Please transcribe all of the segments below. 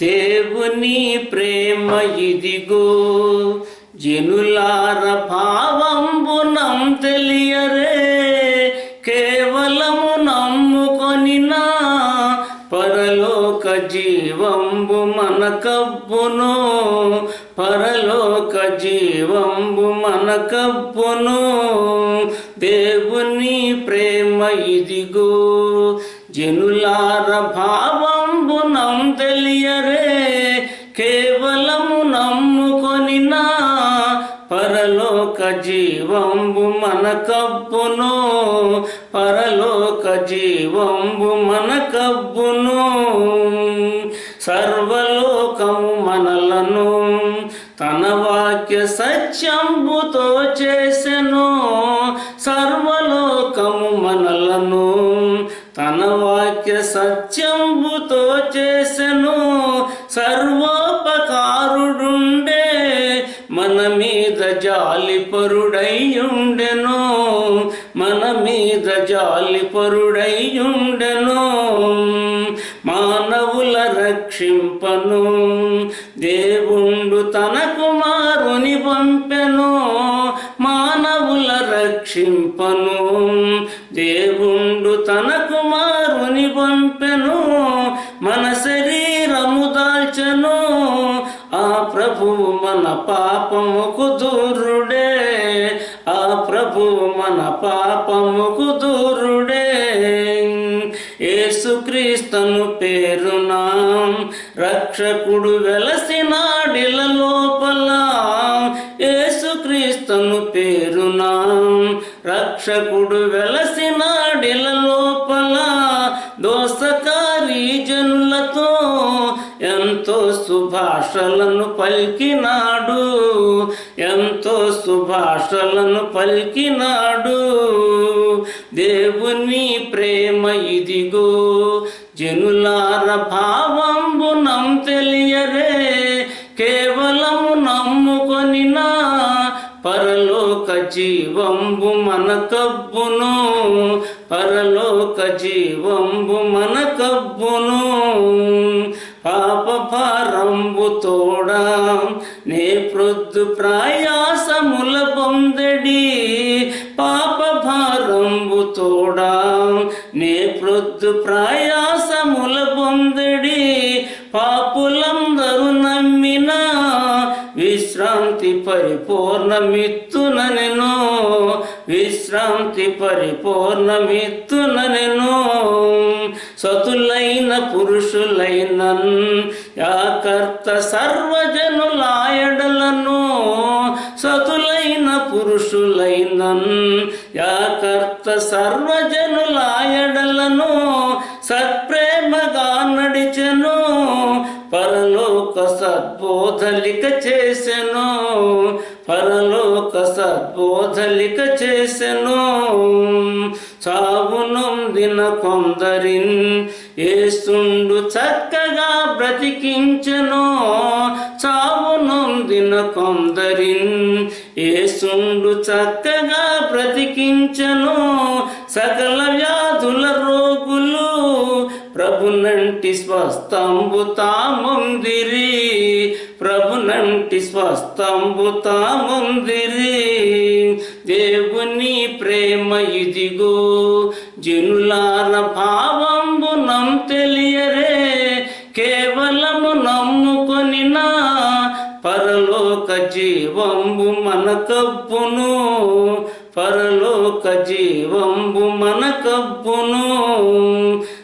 దేవుని ప్రేమ ఇదిగో జనులార భావంబునం తెలియరే కేవలము నమ్ముకొనినా పరలోక జీవంబు మన కబ్బును పరలోక జీవంబు మన కబ్బును దేవుని ప్రేమ ఇదిగో జనులార భావ జీవంబు మన కబ్బును పరలోక జీవంబు మన కబ్బును సర్వలోకము మనలను తన వాక్య సత్యంబుతో చేసెను. సర్వలోకము మనలను తన వాక్య సత్యం మానవుల రక్షింపను. దేవుండు తన కుమారుని పంపెను మానవుల రక్షింపను. దేవుండు తన కుమారుని పంపెను మన శరీరము దాల్చను. ఆ ప్రభువు మన పాపముకు దూరుడే ఆ ప్రభువు మన పాపముకు దూరుడే. యేసుక్రీస్తును పేరున. రక్షకుడు వెలసినాడిల లోపల యేసుక్రీస్తును పేరున. రక్షకుడు వెలసినాడిల లోపల దోసకారి జనులతో ఎంతో సుభాషలను పలికినాడు. ఎంతో సుభాషలను పలికినాడు దేవుని ప్రేమ ఇదిగో జనులార భావంబునం తెలియరే కేవలము నమ్ముకొనినా పరలోక జీవంబు మన కబ్బును పరలోక జీవంబు మన కబ్బును. పాప భారంబు తోడా నే ప్రొద్దు ప్రయాసముల ప్రయాసముల పొందడి పాపులందరూ నమ్మిన విశ్రాంతి పరిపూర్ణమిత్తుననెను. విశ్రాంతి పరిపూర్ణమిత్తుననెను. సతులైన పురుషులైనన్ యాకర్త సా పురుషులైన పురుషులైనన్ యాకర్త సర్వజనులాయడలను సత్ప్రేమగా నడిచెను పరలోక సద్బోధలిక చేసెను పరలోక సద్బోధలిక చేసెను. చావునొందిన కొందరిన్ ఏస్తుండు చక్కగా బ్రతికించెను. చావునొందిన కొందరిన్ ఏసుండు చక్కగా బ్రతికించెను. సకల వ్యాధుల రోగులు ప్రభునంటి స్వస్థంబు తాముందిరి ప్రభునంటి స్వస్థంబు తాముందిరి దేవుని ప్రేమ ఇదిగో జనులార భా జీవంబు మన కప్పును పరలోక జీవంబు మన కప్పును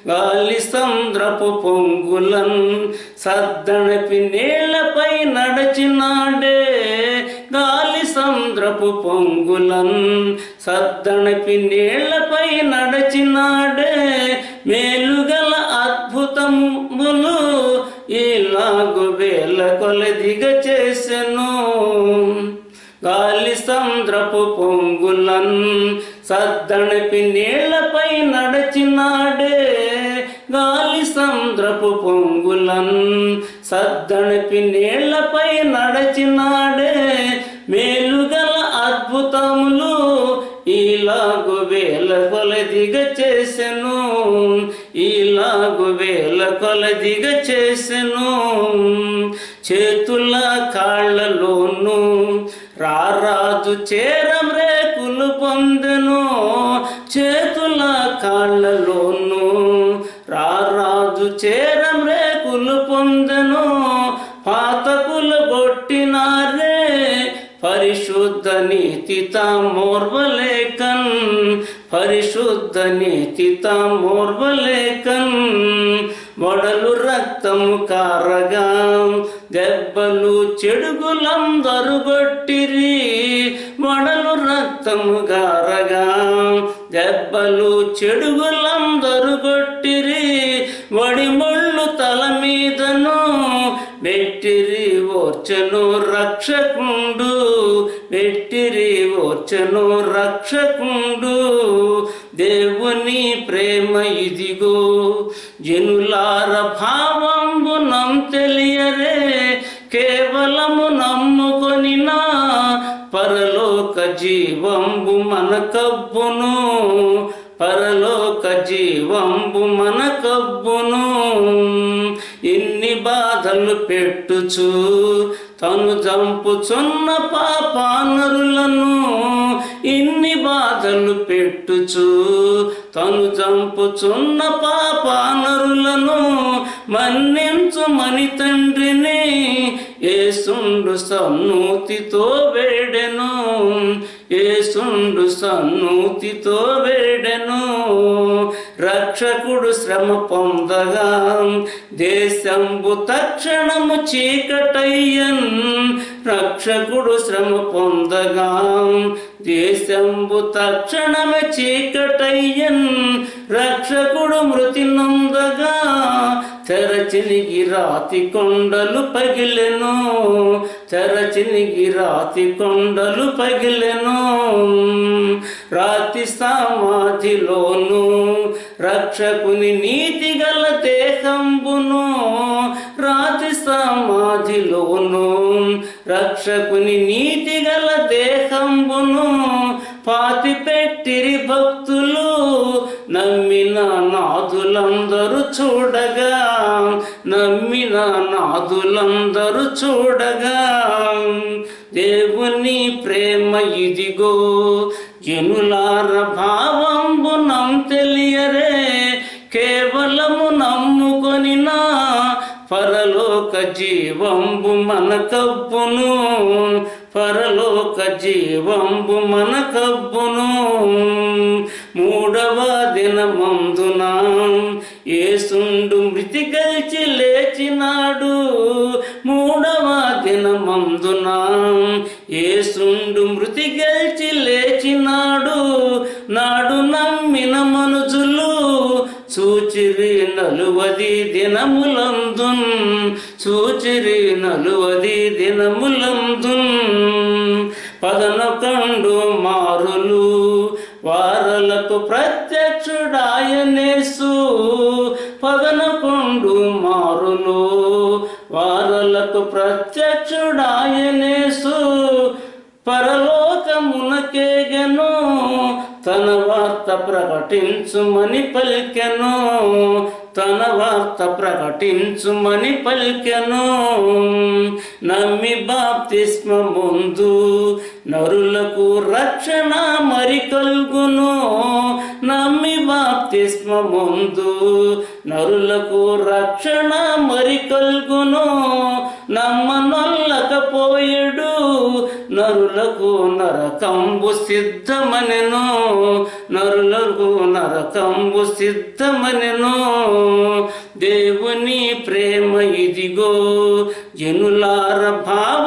గాలి సంద్రపు పొంగులన్ సద్దనపి నేలపై నడచినాడే. గాలి సంద్రపు పొంగులన్ సద్దనపి నేలపై నడచినాడే. మేలుగల అద్భుతములు వేల కొలదిగ చేసెను గాలి సంద్రపు పొంగులన్ సద్దణపి నీళ్ళపై నడచినాడే. గాలి సంద్రపు పొంగులన్ సద్దణపి నీళ్ళపై నడచినాడే. మేలుగల అద్భుతములు ఈ ఈలాగు వేల కొలదిగ చేసెను ఈలాగు వేల కొలదిగ చేసెను చేతుల కాళ్ళలోను రారాజు చేరం రేకులు పొందెను. చేతుల కాళ్ళలోను రారాజు చేరం రేకులు పొందెను. పాతకులు కొట్టినారే పరిశుద్ధ నీతిత మోర్వలేకన్ పరిశుద్ధ నీతిత మోర్వలేకన్ మొడలు రక్తము కారగా దెబ్బలు చెడుగులందరు గొట్టిరి వడలు రక్తము గారగా. దెబ్బలు చెడుగులందరు గొట్టిరి వడిముళ్ళు తల మీదను నెట్టిరి ఓర్చను రక్షకుండు. వెట్టిరి ఓర్చను రక్షకుండు. దేవుని ప్రేమ ఇదిగో జనులార భావ మన కబ్బును పరలోక జీవంబు మన కబ్బును ఇన్ని బాధలు పెట్టుచు తను చంపుచున్న పాపానరులను ఇన్ని బాధలు పెట్టుచు తను చంపుచున్న పాపానరులను మన్నించుమని తండ్రిని ఏసుండు సన్నూతితో వేడెను. ఏసుండు సన్నూతితో వేడెను. రక్షకుడు శ్రమ పొందగా దేశంబు తక్షణము చీకటయ్యన్. రక్షకుడు శ్రమ పొందగా దేశంబు తక్షణమే చీకటయ్యన్. రక్షకుడు మృతి నొందగా తెరచిలిగి రాతి కొండలు పగిలెను. చరచినిగి రాతి కొండలు పగిలెను. రాతి సమాధిలోను రక్షకుని నీతి గల దేహంబును రాతి సమాధిలోను రక్షకుని నీతి గల దేహంబును పాతి పెట్టిరి భక్తులు నమ్మిన నాదులందరూ చూడగా నమ్మిన నాదులందరూ చూడగా దేవుని ప్రేమ ఇదిగో జనులార భావంబు నం తెలియరే కేవలము నమ్ముకొనినా పరలోక జీవంబు మన కబ్బును పరలోక జీవంబు మన కబ్బును. మూడవ దినమందున ఏసుండు మృతి గెలిచి లేచినాడు. మూడవ దినమందున ఏసుండు మృతి గెలిచి లేచినాడు. నాడు నమ్మిన మనుజులు సూచిరి నలువది దినములందున్ సూచిరి నలువది దినములందున్. పదనొకండు మారులు వారలకు ప్రత్యక్షుడాయనేసు. పదనకొండు మారులు వారలకు ప్రత్యక్షుడాయనేసు. పరలోకమునకేగను. తన వార్త ప్రకటించుమని పలికెను. తన వార్త ప్రకటించుమని పలికెను. నమ్మి బాప్తిస్మ ముందు నరులకు రక్షణ మరి కల్గును. నమ్మి బాప్తిస్మ ముందు. నరులకు రక్షణ మరి కల్గును. నమ్మ నొల్లకపోయడు. నరులకు నరకంబు సిద్ధమనెను. నరులకు నరకంబు సిద్ధమనెను. దేవుని ప్రేమ ఇదిగో జనులార భావ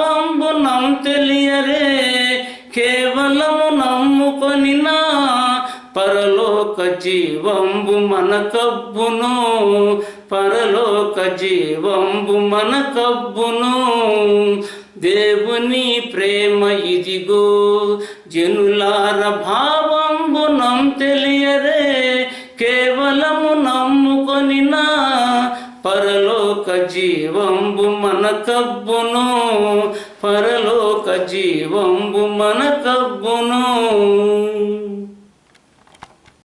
జీవంబు మన కబ్బును పరలోక జీవంబు మన కబ్బును దేవుని ప్రేమ ఇదిగో జనులార భావంబు నం తెలియరే కేవలము నమ్ముకొనినా పరలోక జీవంబు మన కబ్బును పరలోక జీవ